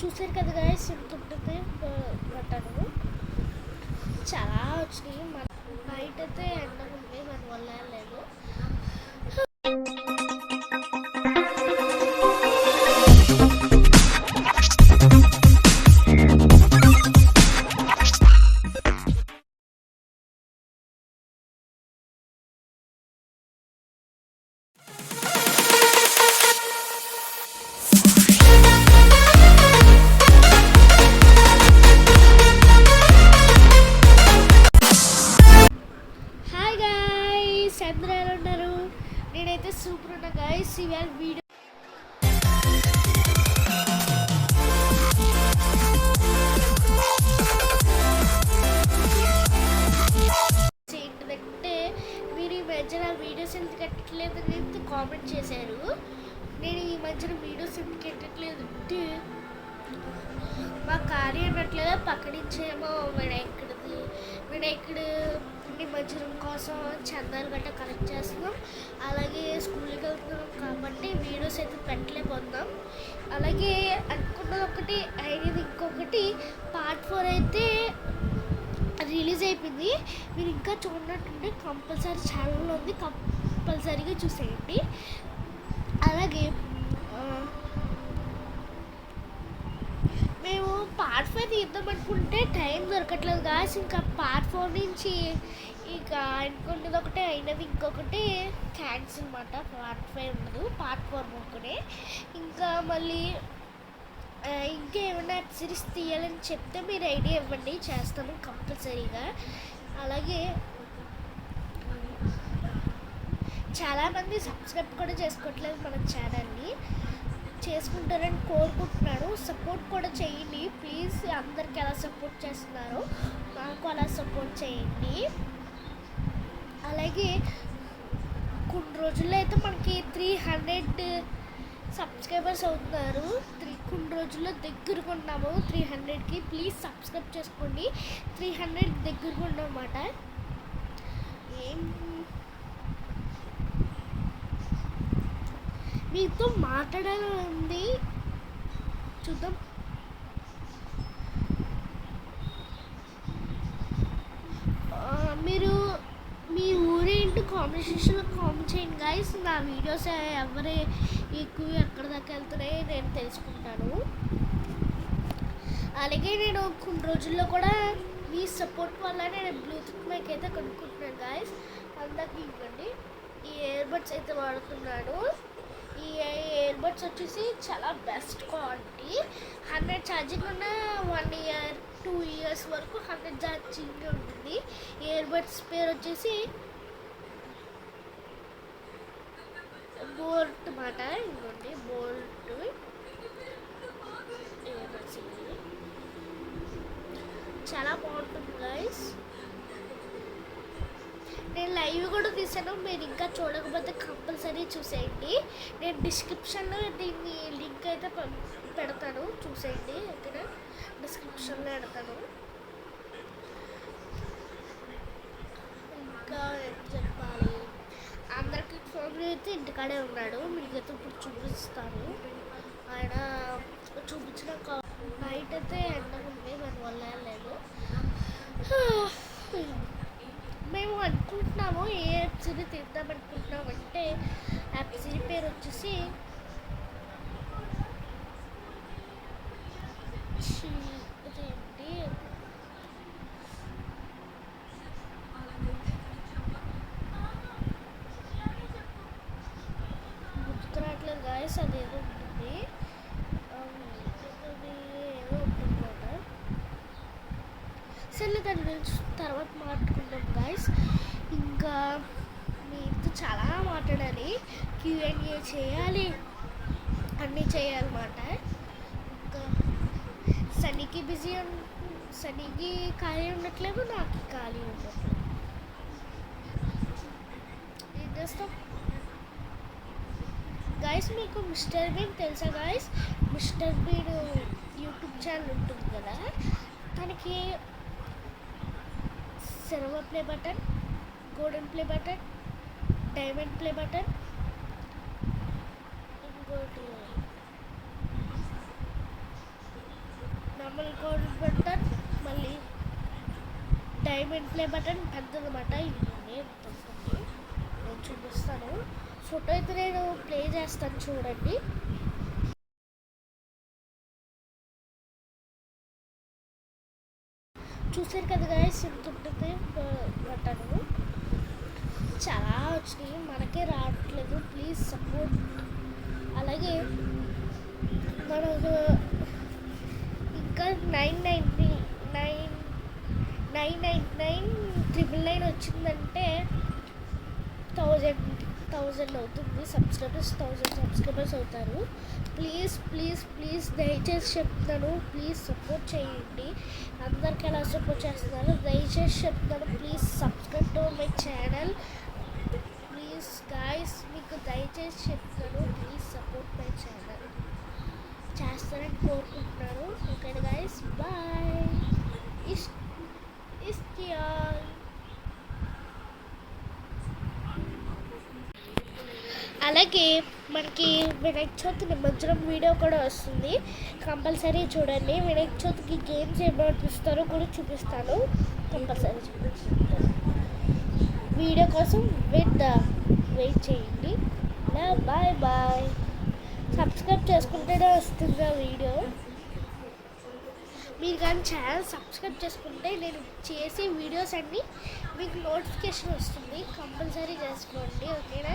చూసారు కదా గాయస్ ఎంత ఉంటుంది బట్టను చాలా వచ్చినాయి. మన బయట అయితే ఎండ ఉంది మన వల్ల లేదు. నేనైతే గైస్ ఇవాళ వీడియో ఏంటంటే మీరు ఈ మధ్యన వీడియోస్ ఎందుకు ఎట్టట్లేదు అని కామెంట్ చేశారు. నేను ఈ మధ్యన వీడియోస్ ఎందుకు ఎట్టట్లేదు అంటే మా కార్యం అన్నట్లుగా పక్కనిచ్చేమో వినాయకుడిది. వినాయకుడు నిమజ్జనం కోసం చందాలు గట్ట కలెక్ట్ చేస్తున్నాం. అలాగే స్కూల్కి వెళ్తున్నాం కాబట్టి వీడియోస్ అయితే పెట్టలేకపోతున్నాం. అలాగే అనుకున్నది ఒకటి అయినది ఇంకొకటి పార్ట్ ఫోర్ అయితే రిలీజ్ అయిపోయింది. మీరు ఇంకా చూడనట్టుంటే కంపల్సరీ ఛానల్లో ఉంది. కంపల్సరీగా చూసేయండి. అలాగే ఆ, మేము పార్ట్ ఫైవ్ తీద్దాం అనుకుంటే టైం దొరకట్లేదు కాస్ ఇంకా పార్ట్ ఫోర్ నుంచి ఇక అనుకుంటుంది ఒకటే అయినది ఇంకొకటి థ్యాంక్స్ అనమాట పార్ట్ ఫైవ్ ఉండదు పార్ట్ ఫోర్ ఒకటే ఇంకా మళ్ళీ ఇంకేమైనా ఇంకా ఏమైనా సిరీస్ తీయాలని చెప్తే మీరు ఐడియా ఇవ్వండి. చేస్తాము కంపల్సరీగా అలాగే చాలామంది సబ్స్క్రైబ్ కూడా చేసుకోవట్లేదు మన ఛానల్ని చేసుకుంటారని కోరుకుంటున్నాను. సపోర్ట్ కూడా చేయండి. ప్లీజ్ అందరికి ఎలా సపోర్ట్ చేస్తున్నారో. నాకు అలా సపోర్ట్ చేయండి. అలాగే కొన్ని రోజుల్లో అయితే మనకి త్రీ హండ్రెడ్ సబ్స్క్రైబర్స్ అవుతున్నారు. త్రీ కొన్ని రోజుల్లో దగ్గరకు ఉన్నాము. త్రీ హండ్రెడ్కి ప్లీజ్ సబ్స్క్రైబ్ చేసుకోండి. త్రీ హండ్రెడ్ దగ్గరకు అన్నమాట ఏం మీతో మాట్లాడాలని ఉంది చూద్దాం మీరు మీ ఊరేంటి కామెంట్ సెక్షన్లో కామెంట్ చేయండి గాయస్ నా వీడియోస్ ఎవరు ఎక్కువ ఎక్కడ దాకా వెళ్తున్నాయి నేను తెలుసుకుంటాను. అలాగే నేను కొన్ని రోజుల్లో కూడా మీ సపోర్ట్ వల్ల నేను బ్లూటూత్ మైక్ అయితే కొనుక్కుంటున్నాను గాయస్ అందాక ఇవ్వండి. ఈ ఇయర్బడ్స్ అయితే వాడుతున్నాను. ఇయర్బడ్స్ వచ్చేసి చాలా బెస్ట్ క్వాలిటీ. హండ్రెడ్ ఛార్జింగ్ ఉన్న వన్ ఇయర్ టూ ఇయర్స్ వరకు హండ్రెడ్ ఛార్జింగ్ ఉంటుంది. ఇయర్బడ్స్ పేరు వచ్చేసి బోల్ట్ మాట ఇంకోండి బోల్ట్ ఇయర్బడ్స్ చాలా బాగుంటుంది గైస్ నేను లైవ్ కూడా తీసాను. మీరు ఇంకా చూడకపోతే కంపల్సరీ చూసేయండి. నేను డిస్క్రిప్షన్లో దీన్ని లింక్ అయితే పెడతాను. చూసేయండి ఇక్కడ డిస్క్రిప్షన్లో పెడతాను. ఇంకా చెప్పాలి? అందరికి ఫోన్ అయితే ఇంటికాడే ఉన్నాడు. మీకైతే ఇప్పుడు చూపిస్తాను. ఆయన చూపించిన బయట అయితే ఎండ ఉంది దానివల్ల వల్ల లేదు. అనుకుంటున్నాము ఏ యాప్ తిద్దాం తీద్దాం అనుకుంటున్నాం అంటే యాప్ సిరీ పేరు వచ్చేసి సరే దాని గురించి తర్వాత మాట్లాడుకుందాం గాయస్ ఇంకా మీతో చాలా మాట్లాడాలి. క్యూఎన్ఏ చేయాలి. అన్నీ చేయాలన్నమాట. ఇంకా సనీకి బిజీ ఉన్ సనీకి ఖాళీ ఉండట్లేదు నాకు ఖాళీ ఉండట్లేదు. ఏం చేస్తాం గాయస్ మీకు మిస్టర్ బీన్ తెలుసా guys Mister Bean YouTube channel ఉంటుంది కదా? తనకి silver play button golden play button diamond play button ఇంకోటి నార్మల్ గోల్డ్ బటన్ మళ్ళీ డైమండ్ ప్లే బటన్ పెద్దదన్నమాట. ఇది ఉంటుంది నేను చూపిస్తాను. ఫోటో అయితే నేను ప్లే చేస్తాను చూడండి. చూసారు కదా గాయస్ ఎంత ఉంటుంది చాలా వచ్చినాయి. మనకే రావట్లేదు. ప్లీజ్ సపోర్ట్ అలాగే మనకు ఇంకా nine ninety nine nine nine nine triple nine వచ్చిందంటే థౌజండ్ థౌజండ్ అవుతుంది సబ్స్క్రైబర్స్ థౌజండ్ సబ్స్క్రైబర్స్ అవుతారు. ప్లీజ్ ప్లీజ్ ప్లీజ్ దయచేసి చెప్తున్నాను ప్లీజ్ సపోర్ట్ చేయండి. అందరికి ఎలా సపోర్ట్ చేస్తున్నారు. దయచేసి చెప్తాను please subscribe to my channel please guys మీకు దయచేసి చెప్తున్నాను ప్లీజ్ సపోర్ట్ మై ఛానల్ చేస్తారని కోరుకుంటున్నాను. ఓకే గాయస్ బాయ్ ఇస్ అలాగే మనకి వినాయక చవితి నిమజ్జనం వీడియో కూడా వస్తుంది. కంపల్సరీ చూడండి. వినాయక చవితికి గేమ్స్ ఏమనిపిస్తారో కూడా చూపిస్తాను. కంపల్సరీ చూపిస్తాను. వీడియో కోసం వెయిట్ వెయిట్ చేయండి. Bye bye. సబ్స్క్రైబ్ చేసుకుంటేనే వస్తుంది ఆ వీడియో. మీరు కానీ ఛానల్ సబ్స్క్రైబ్ చేసుకుంటే నేను చేసే వీడియోస్ అన్నీ మీకు నోటిఫికేషన్ వస్తుంది. కంపల్సరీ చేసుకోండి. ఓకేనా?